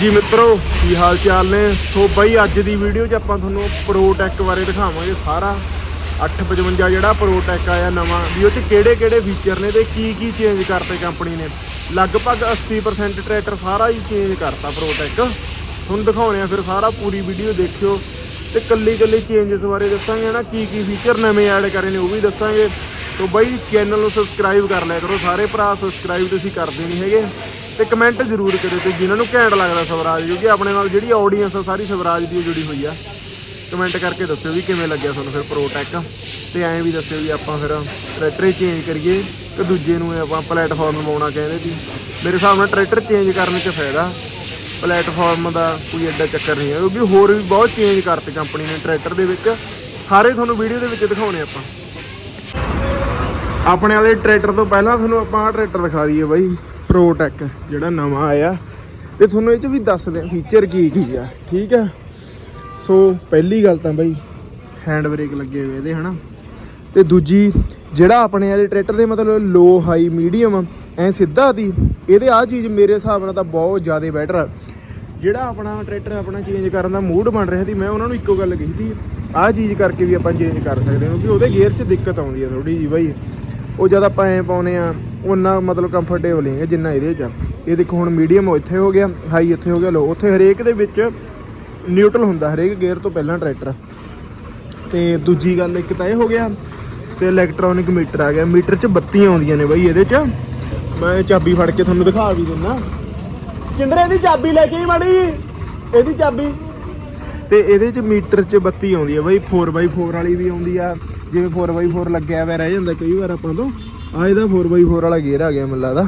ਜੀ ਮਿੱਤਰੋ, ਕੀ ਹਾਲ ਚਾਲ ਨੇ? ਸੋ ਬਾਈ, ਅੱਜ ਦੀ ਵੀਡੀਓ 'ਚ ਆਪਾਂ ਤੁਹਾਨੂੰ ਪ੍ਰੋਟੈਕ ਬਾਰੇ ਦਿਖਾਵਾਂਗੇ ਸਾਰਾ। 855 ਜਿਹੜਾ ਪ੍ਰੋਟੈਕ ਆਇਆ ਨਵਾਂ, ਵੀ ਉਹ 'ਚ ਕਿਹੜੇ ਕਿਹੜੇ ਫੀਚਰ ਨੇ ਤੇ ਕੀ ਕੀ ਚੇਂਜ ਕਰਤੇ ਕੰਪਨੀ ਨੇ। ਲਗਭਗ 80% ਟਰੈਕਟਰ ਸਾਰਾ ਹੀ ਚੇਂਜ ਕਰਤਾ ਪ੍ਰੋਟੈਕ ਤੁਹਾਨੂੰ ਦਿਖਾਉਣੇ ਆ ਫਿਰ ਸਾਰਾ ਪੂਰੀ ਵੀਡੀਓ ਦੇਖਿਓ। ਤੇ ਕੱਲੀ ਕੱਲੀ ਚੇਂਜਸ ਬਾਰੇ ਦੱਸਾਂਗੇ ਨਾ ਕੀ ਕੀ ਫੀਚਰ ਨਵੇਂ ਐਡ ਕਰੇ ਨੇ, ਉਹ ਵੀ ਦੱਸਾਂਗੇ। ਸੋ ਬਾਈ ਚੈਨਲ ਨੂੰ ਸਬਸਕ੍ਰਾਈਬ ਕਰ ਲਿਆ ਕਰੋ। ਸਾਰੇ ਭਰਾ ਸਬਸਕ੍ਰਾਈਬ ਤੁਸੀਂ ਕਰਦੇ ਨਹੀਂ ਹੈਗੇ। ਤੇ ਕਮੈਂਟ ਜ਼ਰੂਰ ਕਰਿਓ ਤੇ ਜਿਨ੍ਹਾਂ ਨੂੰ ਘੈਂਟ ਲੱਗਦਾ ਸਵਰਾਜ, ਕਿਉਂਕਿ ਆਪਣੇ ਨਾਲ ਜਿਹੜੀ ਆਡੀਅנס ਆ, ਸਾਰੀ ਸਵਰਾਜ ਦੀ ਜੁੜੀ ਹੋਈ ਆ। ਕਮੈਂਟ ਕਰਕੇ ਦੱਸਿਓ ਵੀ ਕਿਵੇਂ ਲੱਗਿਆ ਤੁਹਾਨੂੰ ਫਿਰ ਪ੍ਰੋਟੈਕ ਤੇ ਐਂ ਵੀ ਦੱਸਿਓ ਵੀ ਆਪਾਂ ਫਿਰ ਟਰੈਕਟਰ ਚੇਂਜ ਕਰੀਏ ਤੇ ਦੂਜੇ ਨੂੰ ਆਪਾਂ ਪਲੇਟਫਾਰਮ ਲਵਾਉਣਾ ਕਹਿੰਦੇ ਸੀ। ਮੇਰੇ ਹਿਸਾਬ ਨਾਲ ਟਰੈਕਟਰ ਚੇਂਜ ਕਰਨ 'ਚ ਫਾਇਦਾ। ਪਲੇਟਫਾਰਮ ਦਾ ਕੋਈ ਐਡਾ ਚੱਕਰ ਨਹੀਂ ਹੈ ਕਿਉਂਕਿ ਹੋਰ ਵੀ ਬਹੁਤ ਚੇਂਜ ਕਰਤੇ ਕੰਪਨੀ ਨੇ ਟਰੈਕਟਰ ਦੇ ਵਿੱਚ। ਸਾਰੇ ਤੁਹਾਨੂੰ ਵੀਡੀਓ ਦੇ ਵਿੱਚ ਦਿਖਾਉਣੇ ਆਪਾਂ। ਆਪਣੇ ਵਾਲੇ ਟਰੈਕਟਰ ਤੋਂ ਪਹਿਲਾਂ ਤੁਹਾਨੂੰ ਆਪਾਂ ਆਹ ਟਰੈਕਟਰ ਦਿਖਾ ਦਈਏ ਬਾਈ। ਪ੍ਰੋਟੈਕ ਜਿਹੜਾ ਨਵਾਂ ਆਇਆ। ਤੇ ਤੁਹਾਨੂੰ ਇਹ ਚ ਵੀ ਦੱਸਦੇ ਆ ਫੀਚਰ ਕੀ ਕੀ ਆ, ਠੀਕ ਆ? ਸੋ ਪਹਿਲੀ ਗੱਲ ਤਾਂ ਬਾਈ ਹੈਂਡ ਬ੍ਰੇਕ ਲੱਗੇ ਹੋਏ ਇਹਦੇ, ਹਨਾ? ਤੇ ਦੂਜੀ, ਜਿਹੜਾ ਆਪਣੇ ਵਾਲੇ ਟਰੈਕਟਰ ਦੇ ਮਤਲਬ ਲੋ ਹਾਈ ਮੀਡੀਅਮ ਐ ਸਿੱਧਾ ਦੀ ਇਹਦੇ ਆ ਚੀਜ਼ ਮੇਰੇ ਹਿਸਾਬ ਨਾਲ ਤਾਂ ਬਹੁਤ ਜ਼ਿਆਦਾ ਬੈਟਰ ਆ। ਜਿਹੜਾ ਆਪਣਾ ਟਰੈਕਟਰ ਆਪਣਾ ਚੇਂਜ ਕਰਨ ਦਾ ਮੂਡ ਬਣ ਰਿਹਾ ਸੀ, ਮੈਂ ਉਹਨਾਂ ਨੂੰ ਇੱਕੋ ਗੱਲ ਕਹੀ ਸੀ, ਆਹ ਚੀਜ਼ ਕਰਕੇ ਵੀ ਆਪਾਂ ਚੇਂਜ ਕਰ ਸਕਦੇ ਹਾਂ, ਕਿਉਂਕਿ ਉਹਦੇ ਗੇਅਰ 'ਚ ਦਿੱਕਤ ਆਉਂਦੀ ਹੈ ਥੋੜੀ ਜੀ ਬਾਈ। ਉਹ ਜਦ ਆਪਾਂ ਐ ਪਾਉਨੇ ਆ ਉਹਨਾਂ ਮਤਲਬ ਕੰਫਰਟੇਬਲ ਨਹੀਂ ਹੈ ਜਿੰਨਾ ਇਹਦੇ 'ਚ ਇਹ ਦੇਖੋ ਹੁਣ ਮੀਡੀਅਮ ਇੱਥੇ ਹੋ ਗਿਆ ਹਾਈ ਇੱਥੇ ਹੋ ਗਿਆ ਲੋ ਉੱਥੇ ਹਰੇਕ ਦੇ ਵਿੱਚ ਨਿਊਟਰਲ ਹੁੰਦਾ, ਹਰੇਕ ਗੇਅਰ ਤੋਂ ਪਹਿਲਾਂ ਟਰੈਕਟਰ ਤੇ ਦੂਜੀ ਗੱਲ, ਇੱਕ ਤਾਂ ਇਹ ਹੋ ਗਿਆ ਤੇ ਇਲੈਕਟ੍ਰੋਨਿਕ ਮੀਟਰ ਆ ਗਿਆ। ਮੀਟਰ 'ਚ ਬੱਤੀਆਂ ਆਉਂਦੀਆਂ ਨੇ ਬਾਈ ਇਹਦੇ 'ਚ। ਮੈਂ ਚਾਬੀ ਫੜ ਕੇ ਤੁਹਾਨੂੰ ਦਿਖਾ ਵੀ ਦਿੰਦਾ। ਕਿੰਦਰੇ ਇਹਦੀ ਚਾਬੀ ਲੈ ਕੇ ਹੀ ਮਾੜੀ ਇਹਦੀ ਚਾਬੀ। ਤੇ ਇਹਦੇ 'ਚ ਮੀਟਰ 'ਚ ਬੱਤੀ ਆਉਂਦੀ ਹੈ ਬਾਈ 4x4 ਵਾਲੀ ਵੀ ਆਉਂਦੀ ਆ। ਜਿਵੇਂ 4x4 ਲੱਗਿਆ ਹੋਇਆ ਰਹਿ ਜਾਂਦਾ ਕਈ ਵਾਰ ਆਪਾਂ ਤੋਂ ਆ ਇਹਦਾ 4x4 ਵਾਲਾ ਗੇਅਰ ਆ ਗਿਆ ਮੈਨੂੰ ਲੱਗਦਾ।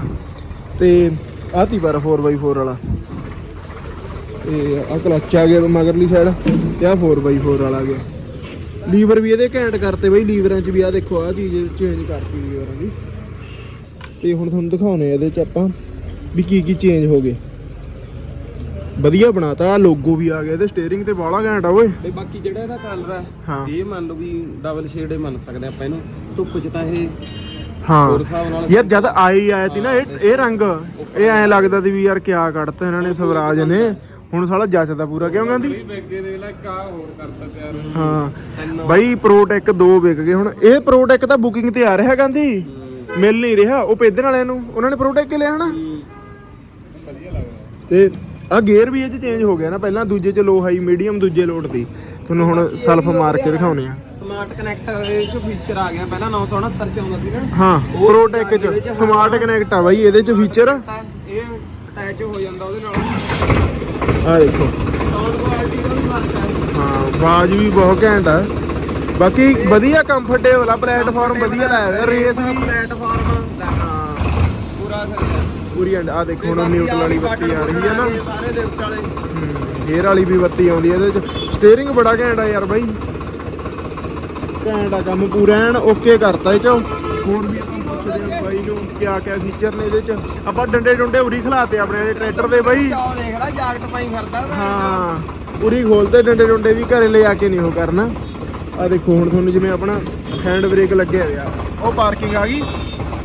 ਤੇ ਆਹ ਤੀ ਪਰ 4x4 ਵਾਲਾ। ਤੇ ਆ ਕਲੱਚ ਆ ਗਿਆ ਮਗਰਲੀ ਸਾਈਡ ਤੇ ਆ 4x4 ਵਾਲਾ ਆ ਗਿਆ। ਲੀਵਰ ਵੀ ਇਹਦੇ ਘੈਂਟ ਕਰਤੇ ਬਈ ਲੀਵਰਾਂ 'ਚ ਵੀ ਆ ਦੇਖੋ ਆ ਚੀਜ਼ ਚੇਂਜ ਕਰਤੀ ਲੀਵਰਾਂ ਦੀ। ਤੇ ਹੁਣ ਤੁਹਾਨੂੰ ਦਿਖਾਉਣੇ ਆ ਇਹਦੇ 'ਚ ਆਪਾਂ ਵੀ ਕੀ ਕੀ ਚੇਂਜ ਹੋ ਗਏ। ਵਧੀਆ ਬਣਾਤਾ ਆ ਲੋਗੋ ਵੀ ਆ ਗਿਆ ਇਹਦੇ ਸਟੀਅਰਿੰਗ ਤੇ ਬਾਹਲਾ ਘੈਂਟ ਆ ਓਏ। ਤੇ ਬਾਕੀ ਜਿਹੜਾ ਇਹਦਾ ਕਲਰ ਹੈ ਹਾਂ। ਇਹ ਮੰਨ ਲਓ ਵੀ ਡਬਲ ਸ਼ੇਡ ਮੰਨ ਸਕਦੇ ਆਪਾਂ ਇਹਨੂੰ। ਧੁੱਪ 'ਚ ਤਾਂ ਇਹ ਹਾਂ। ਯਾਰ ਜਦ ਆਈ ਆਇਆ ਸੀ ਨਾ ਇਹ ਇਹ ਰੰਗ ਇਹ ਐਂ ਲੱਗਦਾ ਸੀ ਵੀ ਯਾਰ ਕਿਆ ਕੱਢਤਾ ਇਹਨਾਂ ਨੇ ਸਵਰਾਜ ਨੇ। ਹੁਣ ਸਾਲਾ ਜੱਚਦਾ ਪੂਰਾ ਕਿਉਂ ਕਹਿੰਦੀ? ਬੈਗੇ ਦੇ ਲੈ ਕਾ ਹੋਰ ਕਰਤਾ ਤਿਆਰ। ਹਾਂ। ਬਾਈ ਪ੍ਰੋਟੈਕ ਦੋ ਵਿਕ ਗਏ। ਹੁਣ ਇਹ ਪ੍ਰੋਟੈਕ ਤਾਂ ਬੁਕਿੰਗ ਤੇ ਆ ਰਿਹਾ ਕਹਿੰਦੀ। ਮਿਲ ਨਹੀਂ ਰਿਹਾ। ਉਹ ਪੈਦਨ ਵਾਲਿਆਂ ਨੂੰ। ਉਹਨਾਂ ਨੇ ਪ੍ਰੋਟੈਕ ਕੇ ਲਿਆ ਹਨਾ। ਤੇ ਆ ਗੇਅਰ ਵੀ ਇਹ ਚ ਚੇਂਜ ਹੋ ਗਿਆ ਨਾ। ਪਹਿਲਾਂ ਦੂਜੇ ਚ ਲੋ ਹਾਈ ਮੀਡੀਅਮ ਦੂਜੇ ਲੋਡ ਦੀ। ਤੁਹਾਨੂੰ ਹੁਣ ਸੈਲਫ ਮਾਰ ਕੇ ਦਿਖਾਉਣੇ ਆ। ਸਮਾਰਟ ਕਨੈਕਟ ਇਹ ਚ ਫੀਚਰ ਆ ਗਿਆ ਪਹਿਲਾਂ 969 ਚ ਆਉਂਦਾ ਸੀ ਨਾ ਹਾਂ ਪ੍ਰੋਟੈਕ ਚ। ਸਮਾਰਟ ਕਨੈਕਟ ਆ ਬਾਈ ਇਹਦੇ ਚ ਫੀਚਰ ਇਹ ਅਟੈਚ ਹੋ ਜਾਂਦਾ ਉਹਦੇ ਨਾਲ। ਆ ਦੇਖੋ। ਸਾਊਂਡ ਕੁਆਲਿਟੀ ਦਾ ਵੀ ਫ਼ਰਕ ਹੈ ਹਾਂ ਆਵਾਜ਼ ਵੀ ਬਹੁਤ ਘੈਂਟ ਆ। ਬਾਕੀ ਵਧੀਆ ਕੰਫਰਟੇਬਲ ਆ ਪਲੇਟਫਾਰਮ ਵਧੀਆ ਲਾਇਆ ਹੋਇਆ ਰੇਸ ਵੀ ਪਲੇਟਫਾਰਮ ਹਾਂ ਪੂਰਾ ਪੂਰੀ ਐਂਡ ਆ ਦੇਖੋ ਹੁਣ ਨਿਊਟਰਲ ਵਾਲੀ ਬੱਤੀ ਆ ਰਹੀ ਹੈ ਨਾ। ਸਾਰੇ ਲਿਫਟ ਵਾਲੇ ਗੇਅਰ ਵਾਲੀ ਵੀ ਬੱਤੀ ਆਉਂਦੀ ਹੈ ਇਹਦੇ ਚ ਸਟੀਅਰਿੰਗ ਬੜਾ ਘੈਂਟ ਆ ਯਾਰ ਬਾਈ। ਘੈਂਟ ਆ ਕੰਮ ਪੂਰਾ ਐਨ ਓਕੇ ਕਰਤਾ ਇਹ ਚ। ਹੋਰ ਵੀ ਆਪਾਂ ਪੁੱਛਦੇ ਆ ਬਾਈ ਨੂੰ ਕਿਆ ਕਿਆ ਫੀਚਰ ਨੇ ਇਹਦੇ ਚ। ਆਪਾਂ ਡੰਡੇ ਡੁੰਡੇ ਉਰੀ ਖਲਾਤੇ ਆਪਣੇ ਟਰੈਕਟਰ ਦੇ ਬਾਈ। ਚਾਹ ਦੇਖ ਲੈ ਜਾਕਟ ਪਾਈ ਫਿਰਦਾ ਵਾ। ਹਾਂ ਉਰੀ ਖੋਲਦੇ ਡੰਡੇ ਡੁੰਡੇ ਵੀ ਘਰੇ ਲੈ ਆ ਕੇ ਨਹੀਂ ਉਹ ਕਰਨਾ। ਆ ਦੇਖੋ ਹੁਣ ਤੁਹਾਨੂੰ ਜਿਵੇਂ ਆਪਣਾ ਹੈਂਡ ਬ੍ਰੇਕ ਲੱਗਿਆ ਹੋਇਆ ਉਹ ਪਾਰਕਿੰਗ ਆ ਗਈ।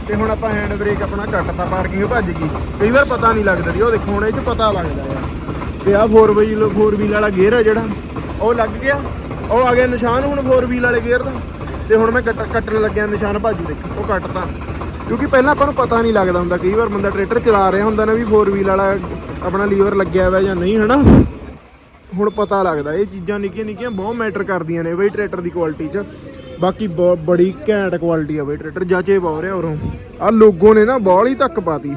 ਤੇ ਹੁਣ ਆਪਾਂ ਹੈਂਡ ਬ੍ਰੇਕ ਆਪਣਾ ਕੱਟਤਾ ਪਾਰਕਿੰਗ ਭੱਜ ਗਈ। ਕਈ ਵਾਰ ਪਤਾ ਨਹੀਂ ਲੱਗਦਾ ਜੀ ਉਹ ਦੇਖੋ ਹੁਣ ਇਹ ਚ ਪਤਾ ਲੱਗਦਾ ਤੇ ਆ 4 ਵੀਲ 4 ਵੀਲ ਵਾਲਾ ਗੇਅਰ ਆ ਜਿਹੜਾ, ਉਹ ਲੱਗ ਗਿਆ। ਉਹ ਆ ਗਿਆ ਨਿਸ਼ਾਨ ਹੁਣ 4 ਵੀਲ ਵਾਲੇ ਗੇਅਰ ਦਾ। ਤੇ ਹੁਣ ਮੈਂ ਕੱਟ, ਕੱਟਣ ਲੱਗਿਆ ਨਿਸ਼ਾਨ ਭਾਜੀ ਦੇਖੋ, ਉਹ ਕੱਟਤਾ। ਕਿਉਂਕਿ ਪਹਿਲਾਂ ਆਪਾਂ ਨੂੰ ਪਤਾ ਨਹੀਂ ਲੱਗਦਾ ਹੁੰਦਾ, ਕਈ ਵਾਰ ਬੰਦਾ ਟਰੈਕਟਰ ਚਲਾ ਰਿਹਾ ਹੁੰਦਾ ਨਾ ਵੀ 4 ਵੀਲ ਵਾਲਾ ਆਪਣਾ ਲੀਵਰ ਲੱਗਿਆ ਹੋਇਆ ਜਾਂ ਨਹੀਂ, ਹਨਾ? ਹੁਣ ਪਤਾ ਲੱਗਦਾ, ਇਹ ਚੀਜ਼ਾਂ ਨਿੱਕੀਆਂ ਨਿੱਕੀਆਂ ਬਹੁਤ ਮੈਟਰ ਕਰਦੀਆਂ ਨੇ ਬਈ ਟਰੈਕਟਰ ਦੀ ਕੁਆਲਿਟੀ 'ਚ। ਬਾਕੀ ਬਹੁਤ ਬੜੀ ਘੈਂਟ ਕੁਆਲਿਟੀ ਆ ਬਈ ਟਰੈਕਟਰ ਜਾਚੇ ਪਾਉ ਰਿਹਾ ਉਰੋਂ। ਆ ਲੋਗੋ ਨੇ ਨਾ, ਬਾਹਲੀ ਤੱਕ ਪਾਤੀ।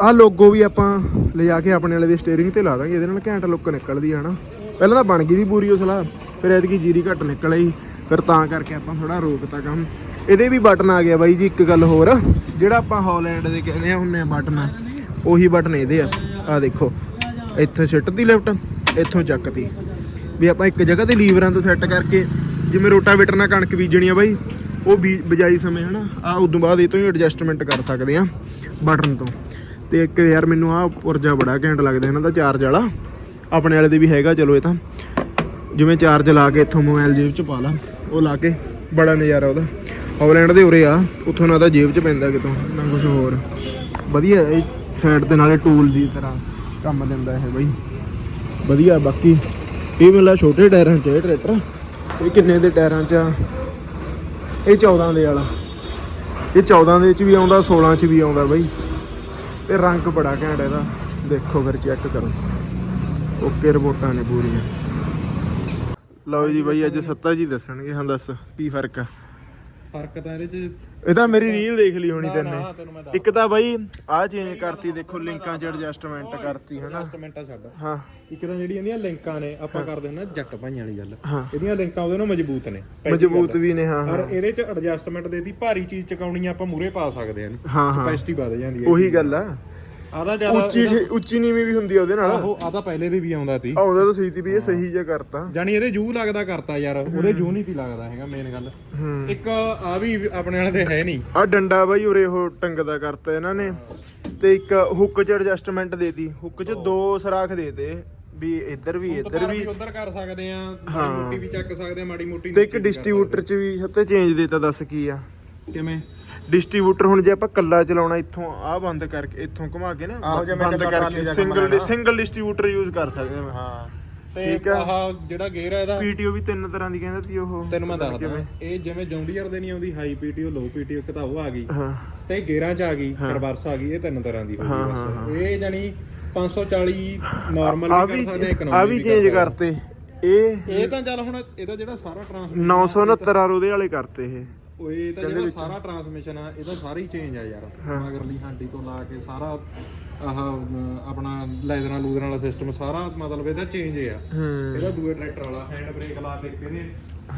ਆਹ ਲੋਗੋ ਵੀ ਆਪਾਂ ਲਿਜਾ ਕੇ ਆਪਣੇ ਵਾਲੇ ਦੇ ਸਟੀਅਰਿੰਗ ਤੇ ਲਾ ਦਾਂਗੇ, ਇਹਦੇ ਨਾਲ ਘੈਂਟ ਲੁੱਕ ਨਿਕਲਦੀ ਹੈ ਨਾ ਪਹਿਲਾਂ ਤਾਂ ਬਣ ਗਈ ਦੀ ਪੂਰੀ ਉਹ ਸਲਾਹ, ਫਿਰ ਐਤਕੀ ਜੀਰੀ ਘੱਟ ਨਿਕਲ ਆਈ, ਫਿਰ ਤਾਂ ਕਰਕੇ ਆਪਾਂ ਥੋੜਾ ਰੋਕਤਾ ਕੰਮ। ਇਹਦੇ ਵੀ ਬਟਨ ਆ ਗਿਆ ਬਾਈ ਜੀ, ਇੱਕ ਗੱਲ ਹੋਰ, ਜਿਹੜਾ ਆਪਾਂ ਹਾਲੈਂਡ ਦੇ ਕਹਿੰਦੇ ਆ ਹੁੰਨੇ ਆ ਬਟਨ ਉਹੀ ਬਟਨ ਇਹਦੇ ਆ। ਆ ਦੇਖੋ, ਇੱਥੋਂ ਸਿੱਟਦੀ ਲੈਫਟ ਇੱਥੋਂ ਚੱਕਦੀ ਵੀ ਆਪਾਂ ਇੱਕ ਜਗ੍ਹਾ ਤੇ ਲੀਵਰਾਂ ਤੋਂ ਸੈੱਟ ਕਰਕੇ, ਜਿਵੇਂ ਰੋਟਾਵੇਟਰ ਨਾਲ ਕਣਕ ਬੀਜਣੀ ਆ ਬਾਈ, ਉਹ ਬੀ- ਬਿਜਾਈ ਸਮੇਂ ਹਨਾ ਆ ਉਦੋਂ ਬਾਅਦ ਇਹ ਤੋਂ ਹੀ ਐਡਜਸਟਮੈਂਟ ਕਰ ਸਕਦੇ ਆ ਬਟਨ ਤੋਂ। ਤੇ ਇੱਕ ਯਾਰ ਮੈਨੂੰ ਆ ਪੁਰਜਾ ਬੜਾ ਘੈਂਟ ਲੱਗਦਾ ਇਹਨਾਂ ਦਾ ਚਾਰਜ ਵਾਲਾ। ਆਪਣੇ ਵਾਲੇ ਦੇ ਵੀ ਹੈਗਾ, ਚਲੋ ਇਹ ਤਾਂ। ਜਿਵੇਂ ਚਾਰਜ ਲਾ ਕੇ ਇੱਥੋਂ ਮੋਬਾਈਲ ਜੇਬ 'ਚ ਪਾ ਲਾ, ਉਹ ਲਾ ਕੇ ਬੜਾ ਨਜ਼ਾਰਾ ਉਹਦਾ। ਹੌਲੈਂਡ ਦੇ ਉਰੇ ਆ, ਉੱਥੋਂ ਨਾ ਤਾਂ ਜੇਬ 'ਚ ਪੈਂਦਾ ਕਿਤੋਂ, ਨਾ ਕੁਝ ਹੋਰ। ਵਧੀਆ, ਇਹ ਸਾਈਡ ਤੇ ਨਾਲੇ ਟੂਲ ਦੀ ਤਰ੍ਹਾਂ ਕੰਮ ਦਿੰਦਾ ਇਹ ਬਈ। ਵਧੀਆ, ਬਾਕੀ ਇਹ ਮੇਲਾ ਛੋਟੇ ਟਾਇਰਾਂ 'ਚ ਹੈ ਟਰੈਕਟਰ। ਇਹ ਕਿੰਨੇ ਦੇ ਟਾਇਰਾਂ 'ਚ ਆ? ਇਹ 14 ਦੇ ਵਾਲਾ। ਇਹ 14 ਦੇ 'ਚ ਵੀ ਆਉਂਦਾ 16 'ਚ ਵੀ ਆਉਂਦਾ ਬਈ। ਤੇ ਰੰਗ ਬੜਾ ਘੈਂਟ ਇਹਦਾ। ਦੇਖੋ ਫਿਰ ਚੈੱਕ ਕਰੋ। ਓਕੇ, ਰਿਪੋਰਟਾਂ ਨੇ ਪੂਰੀਆਂ। ਲਓ ਜੀ ਬਾਈ, ਅੱਜ ਸੱਤਾ ਜੀ ਦੱਸਣਗੇ, ਹਾਂ ਦੱਸ, ਕੀ ਫ਼ਰਕ ਆ? ਫ਼ਰਕ ਤਾਂ ਇਹਦੇ ਚ ਇਹ ਤਾਂ ਮੇਰੀ ਰੀਲ ਦੇਖ ਲਈ ਹੋਣੀ ਨਾ, ਤੈਨੇ। ਦੱਸ ਇੱਕ ਤਾਂ ਬਾਈ ਆਹ ਚੇਂਜ ਕਰਤੀ ਦੇਖੋ ਲਿੰਕਾਂ 'ਚ ਐਡਜਸਟਮੈਂਟ ਕਰਤੀ ਹਨਾ? ਐਡਜਸਟਮੈਂਟਾਂ ਛੱਡ ਹਾਂ। ਇੱਕ ਤਾਂ ਜਿਹੜੀ ਇਹਦੀਆਂ ਲਿੰਕਾਂ ਨੇ ਆਪਾਂ ਕਰਦੇ ਹੁੰਦੇ ਨਾ ਜੱਟ ਭਾਈਆਂ ਵਾਲੀ ਗੱਲ। ਹਾਂ। ਇਹਦੀਆਂ ਲਿੰਕਾਂ ਉਹਦੇ ਨਾਲ ਮਜ਼ਬੂਤ ਨੇ ਪਹਿਲੀ ਮਜ਼ਬੂਤ ਗੱਲ। ਵੀ ਨੇ ਹਾਂ ਹਾਂ। ਇਹਦੇ ਚ ਐਡਜਸਟਮੈਂਟ ਦੇਤੀ ਭਾਰੀ ਚੀਜ਼ ਚਕਾਉਣੀ ਆ ਆਪਾਂ ਮੂਰੇ ਪਾ ਸਕਦੇ ਹਾਂ ਹਾਂ ਹਾਂ। ਕਪੈਸਿਟੀ ਵਧ ਜਾਂਦੀ ਹੈ ਉਹੀ ਗੱਲ ਆ। ਆਦਾ ਜ਼ਿਆਦਾ ਉੱਚੀ ਉੱਚੀ ਨੀਵੀਂ ਵੀ ਹੁੰਦੀ ਆ ਉਹਦੇ ਨਾਲ। ਆਹੋ ਆਦਾ ਪਹਿਲੇ ਦੇ ਵੀ ਆਉਂਦਾ ਸੀ। ਆਉਂਦਾ ਤਾਂ ਸਹੀ ਤੀ ਵੀ ਇਹ ਸਹੀ ਜਿਹਾ ਕਰਤਾ। ਜਾਨੀ ਇਹਦੇ ਜੂ ਲੱਗਦਾ ਕਰਤਾ ਯਾਰ ਉਹਦੇ ਜੂ ਨਹੀਂ ਤੀ ਲੱਗਦਾ ਹੈਗਾ ਮੇਨ ਗੱਲ। ਇੱਕ ਆ ਵੀ ਆਪਣੇ ਵਾਲੇ ਦੇ ਹੈ ਨਹੀਂ। ਆ ਡੰਡਾ ਬਾਈ ਉਰੇ ਉਹ ਟੰਗਦਾ ਕਰਤਾ ਇਹਨਾਂ ਨੇ। ਤੇ ਇੱਕ ਹੁੱਕ 'ਚ ਐਡਜਸਟਮੈਂਟ ਦੇਤੀ ਹੁੱਕ 'ਚ ਦੋ ਸਰਾਖ ਦੇਤੇ ਵੀ ਇੱਧਰ ਵੀ ਇੱਧਰ ਵੀ। ਉਧਰ ਕਰ ਸਕਦੇ ਆ ਮੋਟੀ ਵੀ ਚੱਕ ਸਕਦੇ ਆ ਮਾੜੀ ਮੋਟੀ ਤੇ ਇੱਕ ਡਿਸਟ੍ਰੀਬਿਊਟਰ 'ਚ ਵੀ ਸੱਤੇ ਚੇਂਜ ਦੇਤਾ ਦੱਸ ਕੀ ਆ। ਕਿਵੇਂ? ਡਿਸਟ੍ਰੀਬਿਊਟਰ ਹੁਣ ਜੇ ਆਪਾਂ ਕੱਲਾ ਚਲਾਉਣਾ ਇੱਥੋਂ ਆਹ ਬੰਦ ਕਰਕੇ ਇੱਥੋਂ ਘੁਮਾ ਕੇ ਨਾ ਆਹੋ, ਜਿਵੇਂ ਬੰਦ ਕੱਲਾ ਟਰਾਲੀ ਕਰਕੇ ਦਾ ਸਿੰਗਲ। ਸਿੰਗਲ ਡਿਸਟ੍ਰੀਬਿਊਟਰ ਯੂਜ਼ ਕਰ ਸਕਦੇ ਮੈਂ ਹਾਂ ਤੇ ਠੀਕ ਆ। ਆਹ ਜਿਹੜਾ ਗੇਅਰ ਹੈ ਇਹਦਾ ਪੀਟੀਓ ਵੀ ਤਿੰਨ ਤਰ੍ਹਾਂ ਦੀ ਕਹਿੰਦਾ ਤੀ ਉਹ ਤੈਨੂੰ ਮੈਂ ਦੱਸਦਾ ਕਿਵੇਂ? ਇਹ ਜਿਵੇਂ ਜੌਂਡੀਅਰ ਦੇ ਨਹੀਂ ਆਉਂਦੀ ਹਾਈ ਪੀਟੀਓ ਲੋ ਪੀਟੀਓ ਇੱਕ ਤਾਂ ਉਹ ਆ ਗਈ ਹਾਂ ਤੇ ਗੇਅਰਾਂ ਚ ਆ ਗਈ। ਰਿਵਰਸ ਆ ਗਈ ਇਹ ਤਿੰਨ ਤਰ੍ਹਾਂ ਦੀ ਹੋ ਹਾਂ, ਗਈ ਹਾਂ, ਹਾਂ। ਬਸ ਇਹ ਜਾਨੀ 540 ਨਾਰਮਲ ਆ ਵੀ ਵੀ ਕਰ ਸਕਦੇ ਆ ਆ ਵੀ ਚੇਂਜ ਆ। ਕਰਤੇ ਇਹ ਇਹ ਤਾਂ ਚੱਲ ਹੁਣ ਇਹਦਾ ਜਿਹੜਾ ਸਾਰਾ ਟਰਾਂਸਮਿਸ਼ਨ 969 ਆਰ ਉਹਦੇ ਵਾਲੇ ਕਰਤੇ ਇਹ ਇਹ ਤਾਂ ਜਿਹੜਾ। ਸਾਰਾ ਟਰਾਂਸਮਿਸ਼ਨ ਆ ਇਹਦਾ ਸਾਰਾ ਹੀ ਚੇਂਜ ਆ ਯਾਰ। ਮਗਰਲੀ ਹਾਂਡੀ ਤੋਂ ਲਾ ਕੇ ਸਾਰਾ ਆਹ ਆਪਣਾ ਲੈਦਰਾਂ ਲੂਦਰਾਂ ਵਾਲਾ ਸਿਸਟਮ ਸਾਰਾ ਮਤਲਬ ਇਹਦਾ ਚੇਂਜ ਆ ਇਹਦਾ ਦੂਏ ਟਰੈਕਟਰ ਵਾਲਾ ਹੈਂਡ ਬ੍ਰੇਕ ਲਾ ਕੇ ਇਹਦੇ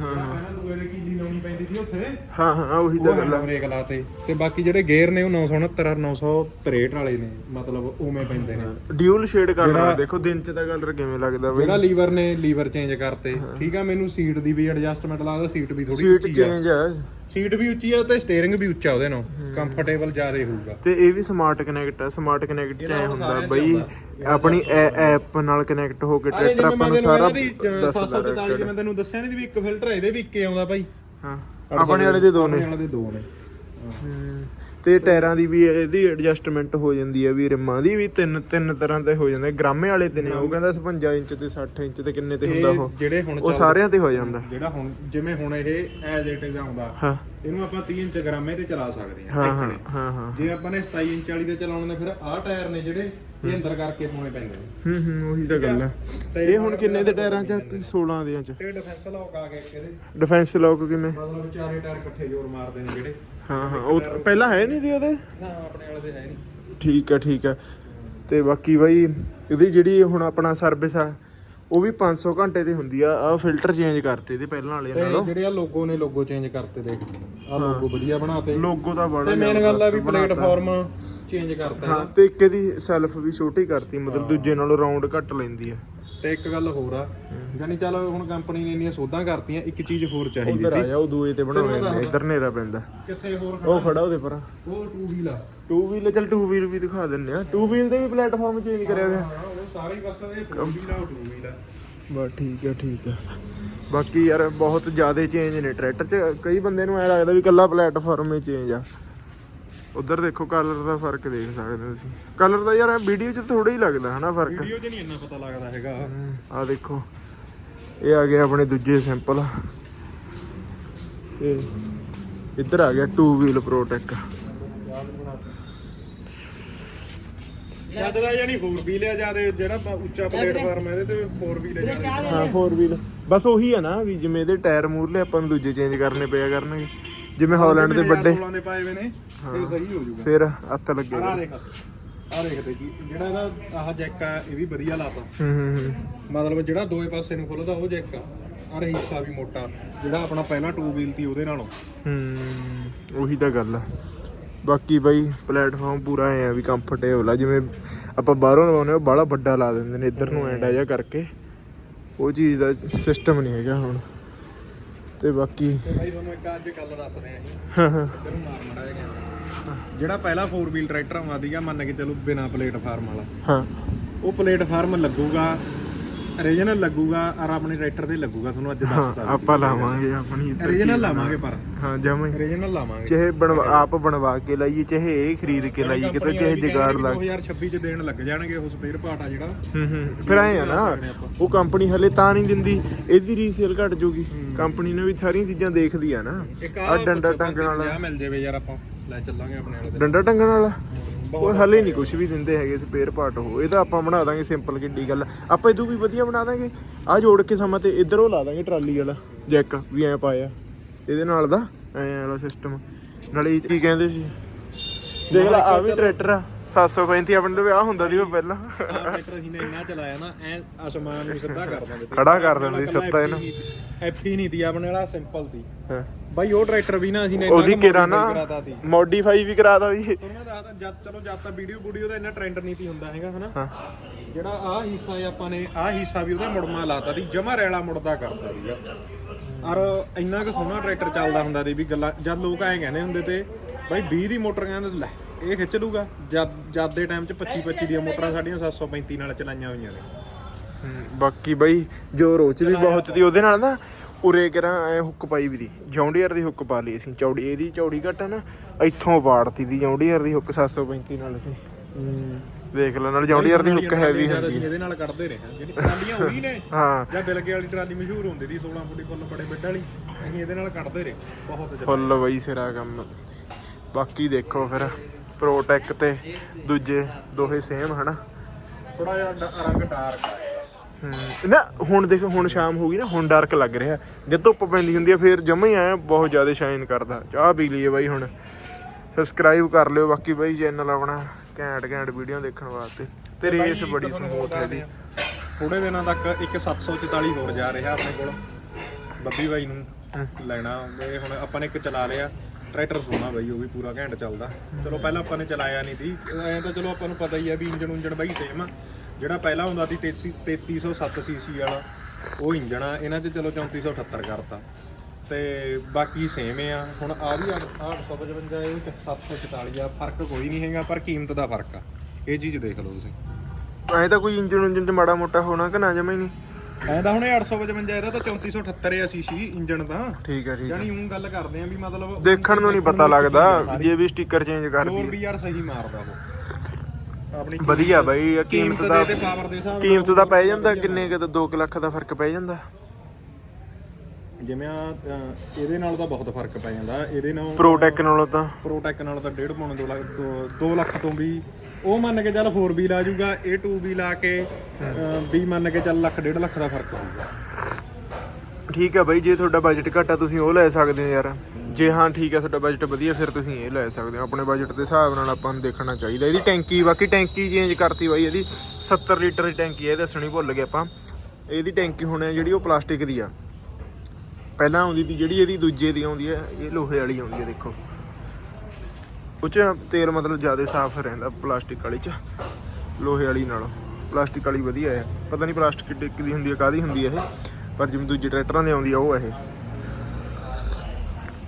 ਹਾਂ। ਹਾਂ ਪਹਿਲਾਂ ਦੂਏ ਦੇ ਕੀਲੀ ਲਾਉਣੀ ਪੈਂਦੀ ਸੀ ਉੱਥੇ ਹਾਂ ਹਾਂ ਉਹੀ ਤਾਂ ਉਹ ਗੱਲ ਹੈਂਡ ਆ ਬ੍ਰੇਕ ਲਾਤੇ। ਤੇ ਬਾਕੀ ਜਿਹੜੇ ਗੇਅਰ ਨੇ ਉਹ 969 ਔਰ 963 ਵਾਲੇ ਨੇ। ਮਤਲਬ ਉਵੇਂ ਪੈਂਦੇ ਨੇ। ਡਿਊਲ ਸ਼ੇਡ ਕਲਰ ਜਿਹੜਾ- ਦੇਖੋ ਦਿਨ ਚ ਤਾਂ ਕਲਰ ਕਿਵੇਂ ਲੱਗਦਾ ਬਈ। ਜਿਹੜਾ ਲੀਵਰ ਨੇ ਲੀਵਰ ਚੇਂਜ ਕਰਤੇ। ਠੀਕ ਆ ਮੈਨੂੰ ਸੀਟ ਦੀ ਵੀ ਐਡਜਸਟਮੈਂਟ ਲੱਗਦਾ ਸੀਟ ਵੀ ਥੋੜੀ ਸੀਟ ਉੱਚੀ ਆ। ਚੇਂਜ ਆ। ਸੀਟ ਵੀ ਉੱਚੀ ਆ ਤੇ ਸਟੀਅਰਿੰਗ ਵੀ ਉੱਚਾ ਉਹਦੇ ਨਾਲ। ਕੰਫਰਟੇਬਲ ਜ਼ਿਆਦਾ ਹੋਊਗਾ। ਤੇ ਇਹ ਵੀ ਸਮਾਰਟ ਕਨੈਕਟ ਆ ਸਮਾਰਟ ਕਨੈਕਟ ਚ ਐ ਹੁੰਦਾ ਬਈ। ਆਪਣੀ ਐਪ ਨਾਲ ਕਨੈਕਟ ਹੋ ਕੇ ਟਰੈਕਟਰ ਆਪਾਂ ਨੂੰ ਸਾਰਾ ਦੱਸਦਾ 744 ਜਿਵੇਂ ਤੈਨੂੰ ਦੱਸਿਆ ਨਹੀਂ ਵੀ ਇੱਕ ਫਿਲਟਰ ਇਹਦੇ ਵੀ ਇੱਕੇ ਆਉਂਦਾ ਭਾਈ। ਹਾਂ ਆਪਣੇ ਵਾਲੇ ਦੇ ਦੋ ਨੇ। ਆਪਣੇ ਵਾਲੇ ਦੇ ਦੋ ਨੇ। ਤੇ ਟਾਇਰਾਂ ਦੀ ਵੀ ਇਹਦੀ ਐਡਜਸਟਮੈਂਟ ਹੋ ਜਾਂਦੀ ਹੈ ਵੀ ਰਿਮਾਂ ਦੀ ਵੀ ਤਿੰਨ ਤਿੰਨ ਤਰ੍ਹਾਂ ਦੇ ਹੋ ਜਾਂਦੇ ਗ੍ਰਾਮੇ ਵਾਲੇ ਤੇ ਨੇ ਉਹ ਕਹਿੰਦਾ 55 ਇੰਚ ਤੇ 60 ਇੰਚ ਤੇ ਕਿੰਨੇ ਤੇ ਹੁੰਦਾ ਉਹ। ਜਿਹੜੇ ਹੁਣ ਉਹ ਸਾਰਿਆਂ ਤੇ ਹੋ ਜਾਂਦਾ। ਜਿਹੜਾ ਹੁਣ ਜਿਵੇਂ ਹੁਣ ਇਹ ਐਜ਼ ਇਟ ਇਜ਼ ਆਉਂਦਾ ਹਾਂ। ਇਹਨੂੰ ਆਪਾਂ 30 ਇੰਚ ਗ੍ਰਾਮੇ ਤੇ ਚਲਾ ਸਕਦੇ ਹਾਂ। ਹਾਂ ਹਾਂ ਜੇ ਆਪਾਂ ਨੇ 27 ਇੰਚ ਵਾਲੀ ਤੇ ਚਲਾਉਣੇ ਨੇ ਫਿਰ ਆਹ ਟਾਇਰ ਨੇ ਜਿਹੜੇ ਇਹ ਅੰਦਰ ਕਰਕੇ ਪਾਉਣੇ ਪੈਂਦੇ ਨੇ। ਹੂੰ ਹੂੰ ਉਹੀ ਤਾਂ ਗੱਲ ਹੈ ਤੇ ਇਹ ਹੁਣ ਕਿੰਨੇ ਦੇ ਟਾਇਰਾਂ ਚ 16 ਦੇ ਚ। ਤੇ ਡਿਫੈਂਸ ਲੌਕ ਆ ਗਏ ਇਹਦੇ। ਡਿਫੈਂਸ ਲੌਕ ਕਿਵੇਂ? ਮਤਲਬ ਚਾਰੇ ਟਾਇਰ ਇਕੱਠੇ ਜ਼ੋਰ ਮਾਰਦੇ ਨੇ ਜਿਹੜੇ। ਹਾਂ ਹਾਂ ਉਹ ਤਾਂ ਪਹਿਲਾਂ ਹੈ ਨਹੀਂ ਸੀ ਉਹਦੇ? ਨਾ ਆਪਣੇ ਵਾਲੇ ਤੇ ਹੈ ਨਹੀਂ। ਠੀਕ ਹੈ ਠੀਕ ਹੈ ਤੇ ਬਾਕੀ ਬਾਈ ਇਹਦੀ ਜਿਹੜੀ ਹੁਣ ਆਪਣਾ ਸਰਵਿਸ ਆ ਉਹ ਵੀ 500 ਘੰਟੇ ਤੇ ਹੁੰਦੀ ਆ। ਆ ਫਿਲਟਰ ਚੇਂਜ ਕਰਤੇ ਇਹਦੇ ਪਹਿਲਾਂ ਵਾਲੇ ਤੇ ਨਾਲੋਂ। ਜਿਹੜੇ ਆ ਲੋਗੋ ਨੇ ਲੋਗੋ ਚੇਂਜ ਕਰਤੇ ਦੇਖ। ਆ ਲੋਗੋ ਵਧੀਆ ਬਣਾਤੇ। ਲੋਗੋ ਤਾਂ ਬੜਾ ਤੇ ਮੇਨ ਗੱਲ ਆ ਵੀ। ਪਲੇਟਫਾਰਮ ਚੇਂਜ ਕਰਤਾ ਹਾਂ ਤੇ ਇੱਕ ਇਹਦੀ ਸੈਲਫ ਵੀ ਛੋਟੀ ਕਰਤੀ ਮਤਲਬ ਦੂਜੇ ਨਾਲੋਂ ਰਾਉਂਡ ਘੱਟ ਲੈਂਦੀ ਆ। ਤੇ ਇੱਕ ਗੱਲ ਹੋਰ ਆ ਜਾਨੀ ਚੱਲ ਹੁਣ ਕੰਪਨੀ ਨੇ ਇੰਨੀਆਂ ਸੋਧਾਂ ਕਰਤੀਆਂ ਇੱਕ ਚੀਜ਼ ਹੋਰ ਚਾਹੀਦੀ ਉਧਰ ਆ ਸੀ। ਜਾ ਉਹ ਦੂਏ ਤੇ ਬਣਾਉਣੇ ਨੇ ਇਧਰ ਨੇਰਾ ਪੈਂਦਾ। ਕਿੱਥੇ ਹੋਰ ਉਹ ਖੜਾ? ਉਹਦੇ ਪਰ। ਉਹ ਟੂ ਵੀਲ ਆ। ਟੂ ਵੀਲ ਚੱਲ ਟੂ ਵੀਲ ਵੀ ਦਿਖਾ ਦਿੰਨੇ ਆ। ਟੂ ਵੀਲ ਦੇ ਵੀ ਪਲੇਟਫਾਰਮ ਚੇਂਜ ਕਰਿਆ ਹੋਇਆ। ਸਾਰੇ ਬਸ ਇਹ ਠੀਕ ਹੈ ਠੀਕ ਹੈ। ਬਾਕੀ ਯਾਰ ਬਹੁਤ ਜ਼ਿਆਦਾ ਚੇਂਜ ਨੇ। ਟਰੈਕਟਰ 'ਚ ਕਈ ਬੰਦੇ ਨੂੰ ਐ ਲੱਗਦਾ ਵੀ ਕੱਲਾ ਪਲੇਟਫਾਰਮ ਹੀ ਚੇਂਜ ਆ। ਉਧਰ ਦੇਖੋ ਕਲਰ ਦਾ ਫ਼ਰਕ ਦੇਖ ਸਕਦੇ ਹੋ ਤੁਸੀਂ। ਕਲਰ ਦਾ ਯਾਰ ਵੀਡੀਓ 'ਚ ਥੋੜਾ ਹੀ ਲੱਗਦਾ ਹਨਾ ਫ਼ਰਕ? ਵੀਡੀਓ 'ਚ ਨਹੀਂ ਇੰਨਾ ਪਤਾ ਲੱਗਦਾ ਹੈਗਾ। ਆ ਦੇਖੋ। ਇਹ ਆ ਗਿਆ ਆਪਣੇ ਦੂਜੇ ਸਿੰਪਲ ਤੇ ਇੱਧਰ ਆ ਗਿਆ ਟੂ ਵੀਲ ਪ੍ਰੋਟੈਕ ਜਦ ਦਾ ਜਾਨੀ ਫੋਰ ਵੀਲ ਆ ਜ਼ਿਆਦਾ ਜਿਹੜਾ ਪ- ਉੱਚਾ ਪਲੇਟਫਾਰਮ ਇਹਦੇ ਤੇ ਫੋਰ ਵੀਲ ਆ ਜ਼ਿਆਦਾ ਹਾਂ 4 ਵੀਲ ਬਸ ਉਹੀ ਆ ਨਾ ਵੀ ਜਿਵੇਂ ਇਹਦੇ ਟਾਇਰ ਮੂਰਲੇ ਆਪਾਂ ਨੂੰ ਦੂਜੇ ਚੇਂਜ ਕਰਨੇ ਪਿਆ ਕਰਨਗੇ। ਜਿਵੇਂ ਹਾਲੈਂਡ ਦੇ ਵੱਡੇ। 16 ਦੇ ਪਾਏ ਹੋਏ ਨੇ ਇਹ ਸਹੀ ਹੋ ਜੂਗਾ ਫਿਰ ਹੱਥ ਲੱਗੇ ਆ ਦੇਖ ਤੇ ਕੀ ਜਿਹੜਾ ਇਹਦਾ ਆਹ ਜੈਕ ਆ ਇਹ ਵੀ ਵਧੀਆ ਲਾਤਾ। ਹੂੰ ਹੂੰ ਹੂੰ। ਮਤਲਬ ਜਿਹੜਾ ਦੋਏ ਪਾਸੇ ਨੂੰ ਖੁੱਲਦਾ ਉਹ ਜੈਕ ਆ। ਆਹ ਹਿੱਸਾ ਵੀ ਮੋਟਾ ਜਿਹੜਾ ਆਪਣਾ ਪਹਿਲਾਂ ਟੂ ਵੀਲ ਤੀ ਉਹਦੇ ਨਾਲੋਂ। ਹੂੰ ਉਹੀ ਤਾਂ ਗੱਲ ਆ। ਬਾਕੀ ਬਾਈ ਪਲੇਟਫਾਰਮ ਪੂਰਾ ਐ ਆ ਵੀ ਕੰਫਰਟੇਬਲ ਆ ਜਿਵੇਂ ਆਪਾਂ ਬਾਹਰੋਂ ਲਵਾਉਂਦੇ ਉਹ ਬਾਹਲਾ ਵੱਡਾ ਲਾ ਦਿੰਦੇ ਨੇ ਇੱਧਰ ਨੂੰ ਐਂਡਾ ਜਿਹਾ ਕਰਕੇ। ਉਹ ਚੀਜ਼ ਦਾ ਸਿਸਟਮ ਨਹੀਂ ਹੈਗਾ ਹੁਣ। ਤੇ ਬਾਕੀ ਤੁਹਾਨੂੰ ਇੱਕ ਅੱਜ ਗੱਲ ਦੱਸ ਰਹੇ ਆਂ ਹਾਂ ਹਾਂ। ਇੱਧਰ ਨੂੰ ਮਾਰ ਮੜਾ ਜਿਹਾ ਜਿਹੜਾ ਪਹਿਲਾ 4 ਵੀਲ ਟਰੈਕਟਰ ਆਉਂਦਾ ਸੀਗਾ ਮੰਨ ਕੇ ਚੱਲੋ ਬਿਨਾ ਪਲੇਟਫਾਰਮ ਵਾਲਾ। ਹਾਂ। ਉਹ ਪਲੇਟਫਾਰਮ ਲੱਗੂਗਾ। ਓਰੀਜਨਲ ਲੱਗੂਗਾ ਔਰ ਆਪਣੇ ਟਰੈਕਟਰ ਤੇ ਲੱਗੂਗਾ ਤੁਹਾਨੂੰ ਅੱਜ ਦੱਸਦਾ ਆਪਾਂ ਲਾਵਾਂਗੇ ਆਪਣੀ ਇੱਧਰ ਕੀ ਲਾਵਾਂਗੇ ਪਰ। ਹਾਂ ਜਮਾ ਹੀ। ਓਰੀਜਨਲ ਲਾਵਾਂਗੇ। ਚਾਹੇ ਬਣਵਾ ਆਪ ਬਣਵਾ ਕੇ ਲਾਈਏ ਚਾਹੇ ਇਹ ਖਰੀਦ ਕੇ ਲਾਈਏ ਕਿਤੇ ਚਾਹੇ ਜਗਾੜ ਲਾ ਕੇ। 2026 ਚ ਦੇਣ ਲੱਗ ਜਾਣਗੇ ਉਹ ਸਪੇਅਰ ਪਾਰਟ ਆ ਜਿਹੜਾ। ਹੂੰ ਹੂੰ ਫਿਰ ਆਏ ਆ ਨਾ ਉਹ ਕੰਪਨੀ ਹਲੇ ਤਾਂ ਨਹੀਂ ਦਿੰਦੀ ਇਹਦੀ ਰੀਸੇਲ ਘਟ ਜੂਗੀ। ਕੰਪਨੀ ਨੇ ਵੀ ਸਾਰੀਆਂ ਚੀਜ਼ਾਂ ਦੇਖਦੀ ਆ ਨਾ। ਇੱਕ ਆ ਡੰਡਾ ਟੰਗਣ ਵਾਲਾ। ਮਿਲ ਜਾਵੇ ਯਾਰ ਆਪਾਂ। ਲੈ ਚੱਲਾਂਗੇ ਆਪਣੇ ਵਾਲੇ ਦੇ ਡੰਡਾ ਟੰਗਣ ਵਾਲਾ? ਉਹ ਹਲੇ ਨਹੀਂ ਕੁਝ ਵੀ ਦਿੰਦੇ ਹੈਗੇ ਸਪੇਅਰ ਪਾਰਟ ਉਹ। ਇਹ ਤਾਂ ਆਪਾਂ ਬਣਾ ਦਾਂਗੇ ਸਿੰਪਲ ਕਿੱਡੀ ਗੱਲ। ਆਪਾਂ ਇਦੋਂ ਵੀ ਵਧੀਆ ਬਣਾ ਦਾਂਗੇ। ਆ ਜੋੜ ਕੇ ਸਮਾਂ ਤੇ ਇੱਧਰ ਉਹ ਲਾ ਦਾਂਗੇ ਟਰਾਲੀ ਵਾਲਾ ਜੈਕ ਵੀ ਐ ਪਾਇਆ। ਇਹਦੇ ਨਾਲ ਦਾ ਐ ਵਾਲਾ ਸਿਸਟਮ ਨਾਲੇ ਕੀ ਕਹਿੰਦੇ ਸੀ ਦੇਖ ਲੈ ਆ ਵੀ ਟਰੈਕਟਰ ਆ। 735 ਆਪਣੇ ਤੋਂ ਵਿਆਹ ਹੁੰਦਾ ਸੀ ਉਹ ਪਹਿਲਾਂ। ਟਰੈਕਟਰ ਅਸੀਂ ਨੇ ਇੰਨਾ ਚਲਾਇਆ ਨਾ ਐ ਅਸਮਾਨ ਨੂੰ ਸਿੱਧਾ ਕਰ ਦਿੰਦੇ ਤੇ ਖੜਾ ਕਰ ਦਿੰਦੇ ਸੀ ਸੱਤਾ ਇਹਨੂੰ ਐਫੀ ਨਹੀਂ ਦੀ ਆਪਣੇ ਵਾਲਾ ਸਿੰਪਲ ਦੀ ਹਾਂ। ਬਾਈ ਉਹ ਟਰੈਕਟਰ ਵੀ ਨਾ ਅਸੀਂ ਨੇ ਉਹਦੀ ਕਿਰਾ ਨਾ ਕਰਾਤਾ ਸੀ। ਮੋਡੀਫਾਈ ਵੀ ਕਰਾ ਦਾਂ ਜੀ ਤੁਹਾਨੂੰ ਮੈਂ ਦੱਸਦਾ ਜਦ ਚਲੋ ਜਦ ਤਾਂ ਵੀਡੀਓ ਵੀਡੀਓ ਦਾ ਇੰਨਾ ਟ੍ਰੈਂਡ ਨਹੀਂ ਤੀ ਹੁੰਦਾ ਹੈਗਾ ਹਨਾ? ਹਾਂ। ਜਿਹੜਾ ਆਹ ਹਿੱਸਾ ਹੈ ਆਪਾਂ ਨੇ ਆਹ ਹਿੱਸਾ ਵੀ ਉਹਦਾ ਮੁੜਮਾ ਲਾਤਾ ਸੀ ਜਮਾ ਰੈਲਾ ਮੁੜਦਾ ਕਰਦਾ ਸੀਗਾ। ਔਰ ਇੰਨਾ ਕੁ ਸੋਹਣਾ ਟਰੈਕਟਰ ਚੱਲਦਾ ਹੁੰਦਾ ਸੀ ਵੀ ਗੱਲਾਂ ਜਦ ਲੋਕ ਐਂ ਕਹਿੰਦੇ ਹੁੰਦੇ ਤੇ ਬਾਈ 20 ਦੀ ਮੋਟਰ ਕਹਿੰਦੇ ਲੈ ਇਹ ਖਿੱਚ ਲੂਗਾ। ਜਦ ਜਦ ਦੇ ਟਾਈਮ 'ਚ 25 25 ਦੀਆਂ ਮੋਟਰਾਂ ਸਾਡੀਆਂ 735 ਨਾਲ ਚਲਾਈਆਂ ਹੋਈਆਂ ਨੇ। ਹਮ, ਬਾਕੀ ਬਈ ਜੋ ਰੋਚ ਵੀ ਬਹੁਤ ਦੀ ਉਹਦੇ ਨਾਲ ਨਾ ਉਰੇ ਕਰਾਂ ਐ ਹੁੱਕ ਪਾਈ ਵੀ ਦੀ। ਜੌਂਡੀਅਰ ਦੀ ਹੁੱਕ ਪਾ ਲਈ ਅਸੀਂ। ਚੌੜੀ ਇਹਦੀ ਚੌੜੀ ਘੱਟ ਨਾ ਇੱਥੋਂ ਪਾੜਤੀ ਦੀ ਜੌਂਡੀਅਰ ਦੀ ਹੁੱਕ 735 ਨਾਲ ਅਸੀਂ। ਦੇਖ ਲੈ ਨਾਲ ਜੌਂਡੀਅਰ ਦੀ ਹੁੱਕ ਹੈਵੀ ਜਦ ਹੁੰਦੀ ਅਸੀਂ ਹੈ ਇਹਦੇ ਨਾਲ ਕੱਢਦੇ ਰਹੇ ਹਾਂ। ਜਿਹੜੀ ਟਰਾਲੀਆਂ ਉਹੀ ਨੇ। ਹਾਂ। ਜਾਂ ਬਿਲਗੇ ਵਾਲੀ ਟਰਾਲੀ ਮਸ਼ਹੂਰ ਹੁੰਦੀ ਸੀ 16 ਫੁੱਟੀ ਫੁੱਲ ਬੜੇ ਬਿੱਡ ਵਾਲੀ। ਅਸੀਂ ਇਹਦੇ ਨਾਲ ਕੱਢਦੇ ਰਹੇ। ਬਹੁਤ ਜ਼ਿਆਦਾ। ਫੁੱਲ ਬਈ ਸਿਰਾ ਕੰਮ। ਬਾਕੀ ਦੇਖੋ ਫਿਰ। ਪ੍ਰੋਟੈਕ ਤੇ ਦੂਜੇ ਦੋਹੇ ਸੇਮ ਹਨਾ। ਥੋੜਾ ਜਿਹਾ ਡ- ਰੰਗ ਡਾਰਕ ਆ। ਹਮ, ਨਾ ਹੁਣ ਦੇਖ ਹੁਣ ਸ਼ਾਮ ਹੋ ਗਈ ਨਾ ਹੁਣ ਡਾਰਕ ਲੱਗ ਰਿਹਾ। ਜਦ ਧੁੱਪ ਪੈਂਦੀ ਹੁੰਦੀ ਆ ਫੇਰ ਜਮਾ ਹੀ ਆਇਆ ਬਹੁਤ ਜ਼ਿਆਦਾ ਸ਼ਾਈਨ ਕਰਦਾ। ਚਾਹ ਪੀ ਲਈਏ ਬਾਈ ਹੁਣ। ਸਬਸਕ੍ਰਾਈਬ ਕਰ ਲਿਓ ਬਾਕੀ ਬਾਈ ਚੈਨਲ ਆਪਣਾ ਘੈਂਟ ਘੈਂਟ ਵੀਡੀਓ ਦੇਖਣ ਵਾਸਤੇ। ਤੇ ਰੇਸ ਬੜੀ ਸਮੂਥ ਹੈ ਦੀ ਥੋੜੇ ਦਿਨਾਂ ਤੱਕ ਇੱਕ 744 ਹੋਰ ਜਾ ਰਿਹਾ ਆਪਣੇ ਕੋਲ। ਬੱਬੀ ਬਾਈ ਨੂੰ। ਲੈਣਾ ਇਹ ਹੁਣ ਆਪਾਂ ਨੇ ਇੱਕ ਚਲਾ ਲਿਆ, ਟਰੈਕਟਰ ਸੋਹਣਾ ਬਈ, ਉਹ ਵੀ ਪੂਰਾ ਘੈਂਟ ਚੱਲਦਾ। ਚਲੋ, ਪਹਿਲਾਂ ਆਪਾਂ ਨੇ ਚਲਾਇਆ ਨਹੀਂ ਸੀ। ਐਂ ਤਾਂ ਚਲੋ ਆਪਾਂ ਨੂੰ ਪਤਾ ਹੀ ਆ ਵੀ ਇੰਜਣ ਉਂਜਣ ਬਈ ਸੇਮ ਆ। ਜਿਹੜਾ ਪਹਿਲਾਂ ਹੁੰਦਾ ਸੀ 33 3307 ਸੀਸੀ ਵਾਲਾ, ਉਹ ਇੰਜਣ ਆ, ਇਹਨਾਂ 'ਚ ਚਲੋ 3478 ਕਰਤਾ। ਤੇ ਬਾਕੀ ਸੇਮ ਆ। ਹੁਣ ਆ ਵੀ 855 ਇਹ 'ਚ 744 ਆ। ਫ਼ਰਕ ਕੋਈ ਨਹੀਂ ਹੈਗਾ, ਪਰ ਕੀਮਤ ਦਾ ਫ਼ਰਕ ਆ। ਇਹ ਚੀਜ਼ ਦੇਖ ਲਓ ਤੁਸੀਂ। ਐ ਤਾਂ ਕੋਈ ਇੰਜਣ ਉਂਜਨ ਚ ਮਾੜਾ ਮੋਟਾ ਹੋਣਾ ਕਿ ਨਾ ਜਮਾ ਹੀ ਨਹੀਂ? ਐਂ ਤਾਂ ਹੁਣ ਇਹ 855 ਇਹਦਾ ਤਾਂ 3478 ਆ ਸੀਸੀ ਇੰਜਨ ਤਾਂ। ਠੀਕ ਹੈ ਠੀਕ ਹੈ। ਜਾਨੀ ਉਹ ਗੱਲ ਕਰਦੇ ਆ ਵੀ ਮਤਲਬ ਦੇਖਣ ਨੂੰ ਨਹੀਂ ਪਤਾ ਲੱਗਦਾ ਜੇ ਵੀ ਸਟicker ਚੇਂਜ ਹੋਰ ਕਰਦੀ ਵੀ ਯਾਰ ਸਹੀ ਮਾਰਦਾ ਉਹ। ਆਪਣੀ ਵਧੀਆ ਬਾਈ ਕੀਮਤ ਦਾ ਕੀਮਤ ਦਾ ਪੈ ਜਾਂਦਾ ਕਿੰਨੇ ਕਿ 2 ਲੱਖ ਦਾ ਫ਼ਰਕ ਪੈ ਜਾਂਦਾ। ਜਿਵੇਂ ਆ ਇਹਦੇ ਨਾਲ ਤਾਂ ਬਹੁਤ ਫ਼ਰਕ ਪੈ ਜਾਂਦਾ। ਇਹਦੇ ਨਾਲ ਪ੍ਰੋਟੈਕ ਨਾਲੋਂ ਤਾਂ। ਪ੍ਰੋਟੈਕ ਨਾਲ ਤਾਂ 1.5 ਪੌਣੇ 2 ਲੱਖ 2 ਲੱਖ ਤੋਂ ਵੀ ਉਹ ਮੰਨ ਕੇ ਚੱਲ 4 ਵੀ ਲਾ ਜੂਗਾ ਇਹ 2 ਵੀ ਲਾ ਕੇ ਵੀ ਮੰਨ ਕੇ ਚੱਲ ਲੱਖ 1.5 ਲੱਖ ਦਾ ਫ਼ਰਕ ਹੋਊਗਾ ਠੀਕ ਹੈ ਬਾਈ ਜੇ ਤੁਹਾਡਾ ਬਜਟ ਘੱਟ ਤੁਸੀਂ ਉਹ ਲੈ ਸਕਦੇ ਹੋ ਯਾਰ। ਜੇ ਹਾਂ ਠੀਕ ਹੈ ਤੁਹਾਡਾ ਬਜਟ ਵਧੀਆ ਫਿਰ ਤੁਸੀਂ ਇਹ ਲੈ ਸਕਦੇ ਹੋ। ਆਪਣੇ ਬਜਟ ਦੇ ਹਿਸਾਬ ਨਾਲ ਆਪਾਂ ਨੂੰ ਦੇਖਣਾ ਚਾਹੀਦਾ। ਇਹਦੀ ਟੈਂਕੀ ਬਾਕੀ ਟੈਂਕੀ ਚੇਂਜ ਕਰਤੀ ਬਾਈ ਇਹਦੀ 70 ਲੀਟਰ ਦੀ ਟੈਂਕੀ ਹੈ ਇਹ ਦੱਸਣੀ ਭੁੱਲ ਗਏ ਆਪਾਂ। ਇਹਦੀ ਟੈਂਕੀ ਹੁਣ ਹੈ ਜਿਹੜੀ ਉਹ ਪਲਾਸਟਿਕ ਦੀ ਆ। ਪਹਿਲਾਂ ਆਉਂਦੀ ਸੀ ਜਿਹੜੀ ਇਹਦੀ ਦੂਜੇ ਦੀ ਆਉਂਦੀ ਹੈ, ਇਹ ਲੋਹੇ ਵਾਲੀ ਆਉਂਦੀ ਹੈ, ਦੇਖੋ। ਉਹ 'ਚ ਤੇਲ ਮਤਲਬ ਜ਼ਿਆਦਾ ਸਾਫ਼ ਰਹਿੰਦਾ ਪਲਾਸਟਿਕ ਵਾਲੀ ਚ, ਲੋਹੇ ਵਾਲੀ ਨਾਲੋਂ। ਪਲਾਸਟਿਕ ਵਾਲੀ ਵਧੀਆ ਹੈ। ਪਤਾ ਨਹੀਂ ਪਲਾਸਟਿਕ ਕਿੱਡੀ ਦੀ ਹੁੰਦੀ ਹੈ ਕਾਦੀ ਹੁੰਦੀ ਹੈ ਇਹ, ਪਰ ਜਿਵੇਂ ਦੂਜੇ ਟਰੈਕਟਰਾਂ ਦੀ ਆਉਂਦੀ ਆ, ਉਹ ਹੈ ਇਹ।